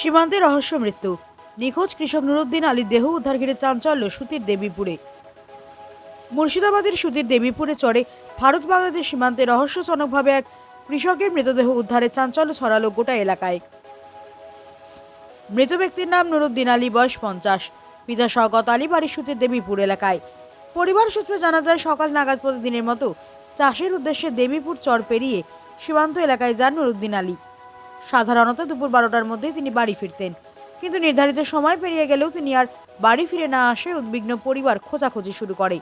সীমান্তে রহস্য মৃত্যু নিখোঁজ কৃষক নুরুদ্দিন আলীর দেহ উদ্ধার ঘিরে চাঞ্চল্য সুতির দেবীপুরে মুর্শিদাবাদের সুতির দেবীপুরে চড়ে ভারত বাংলাদেশ সীমান্তে রহস্যজনকভাবে এক কৃষকের মৃতদেহ উদ্ধারে চাঞ্চল্য ছড়ালো গোটা এলাকায় মৃত ব্যক্তির নাম নুরুদ্দিন আলী বয়স পঞ্চাশ পিতা শওকত আলী বাড়ি সুতির দেবীপুর এলাকায় পরিবার সূত্রে জানা যায় সকাল নাগাদ প্রতিদিনের মতো চাষের উদ্দেশ্যে দেবীপুর চর পেরিয়ে সীমান্ত এলাকায় যান নুরুদ্দিন আলী সাধারণত দুপুর বারোটার মধ্যেই তিনি বাড়ি ফিরতেন কিন্তু নির্ধারিত সময় পেরিয়ে গেলেও তিনি আর বাড়ি ফিরে না আসে উদ্বিগ্ন পরিবার খোঁজাখুঁজি শুরু করে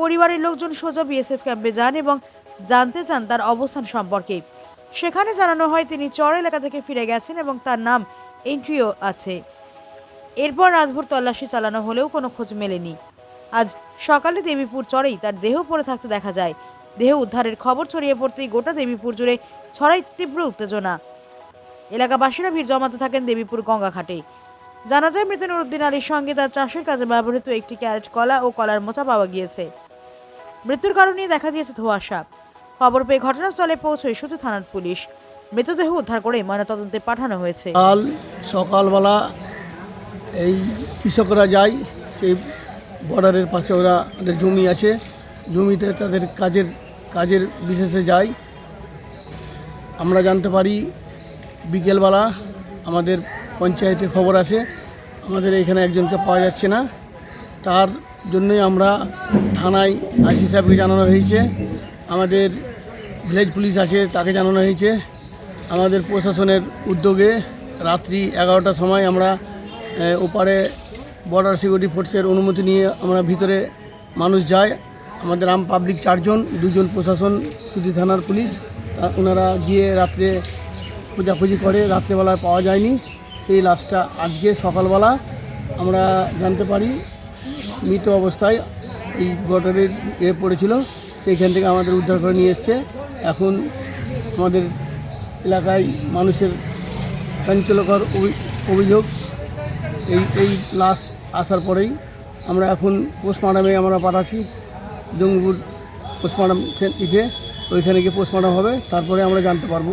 পরিবারের লোকজন সোজা বিএসএফ ক্যাম্পে যান এবং জানতে চান তার অবস্থান সম্পর্কে সেখানে জানানো হয় তিনি চর এলাকা থেকে ফিরে গেছেন এবং তার নাম এন্ট্রিও আছে এরপর রাতভর তল্লাশি চালানো হলেও কোনো খোঁজ মেলেনি আজ সকালে দেবীপুর চরেই তার দেহ পড়ে থাকতে দেখা যায় দেহ উদ্ধারের খবর ছড়িয়ে পড়তেই গোটা দেবীপুর জুড়ে ছড়াই তীব্র উত্তেজনা এলাকাবাসীরা ভিড় জমাতে থাকেন দেবীপুর গঙ্গাঘাটে জানা যায় মৃত নুরুদ্দিন আলীর সঙ্গে তার চাষের কাজে ব্যবহৃত একটি ক্যারেট কলা ও কলার মোচা পাওয়া গিয়েছে মৃত্যুর কারণে দেখা দিয়েছে ধোয়াশা খবর পেয়ে ঘটনাস্থলে পৌঁছয় শুধু থানার পুলিশ মৃতদেহ উদ্ধার করে ময়নাতদন্তে পাঠানো হয়েছে কাল সকালবেলা এই কৃষকরা যায় সেই বর্ডারের পাশে ওরা জমি আছে জমিতে তাদের কাজের কাজের বিশেষে যায় আমরা জানতে পারি বিকেলবেলা আমাদের পঞ্চায়েতে খবর আসে আমাদের এখানে একজনকে পাওয়া যাচ্ছে না তার জন্যই আমরা থানায় আইসি সাহেবকে জানানো হয়েছে আমাদের ভিলেজ পুলিশ আছে তাকে জানানো হয়েছে আমাদের প্রশাসনের উদ্যোগে রাত্রি এগারোটার সময় আমরা ওপারে বর্ডার সিকিউরিটি ফোর্সের অনুমতি নিয়ে আমরা ভিতরে মানুষ যায় আমাদের আম পাবলিক চারজন দুজন প্রশাসন সুদী থানার পুলিশ ওনারা গিয়ে রাত্রে খোঁজাখুঁজি করে রাত্রেবেলায় পাওয়া যায়নি সেই লাশটা আজকে সকালবেলা আমরা জানতে পারি মৃত অবস্থায় এই গটারের এ পড়েছিল সেইখান থেকে আমাদের উদ্ধার করে নিয়ে এসছে এখন আমাদের এলাকায় মানুষের চাঞ্চলকর অভিযোগ এই এই লাশ আসার পরেই আমরা এখন পোস্টমার্টামে আমরা পাঠাচ্ছি জঙ্গিপুর পোস্টমার্টাম ইসে ওইখানে গিয়ে পোস্টমার্টাম হবে তারপরে আমরা জানতে পারবো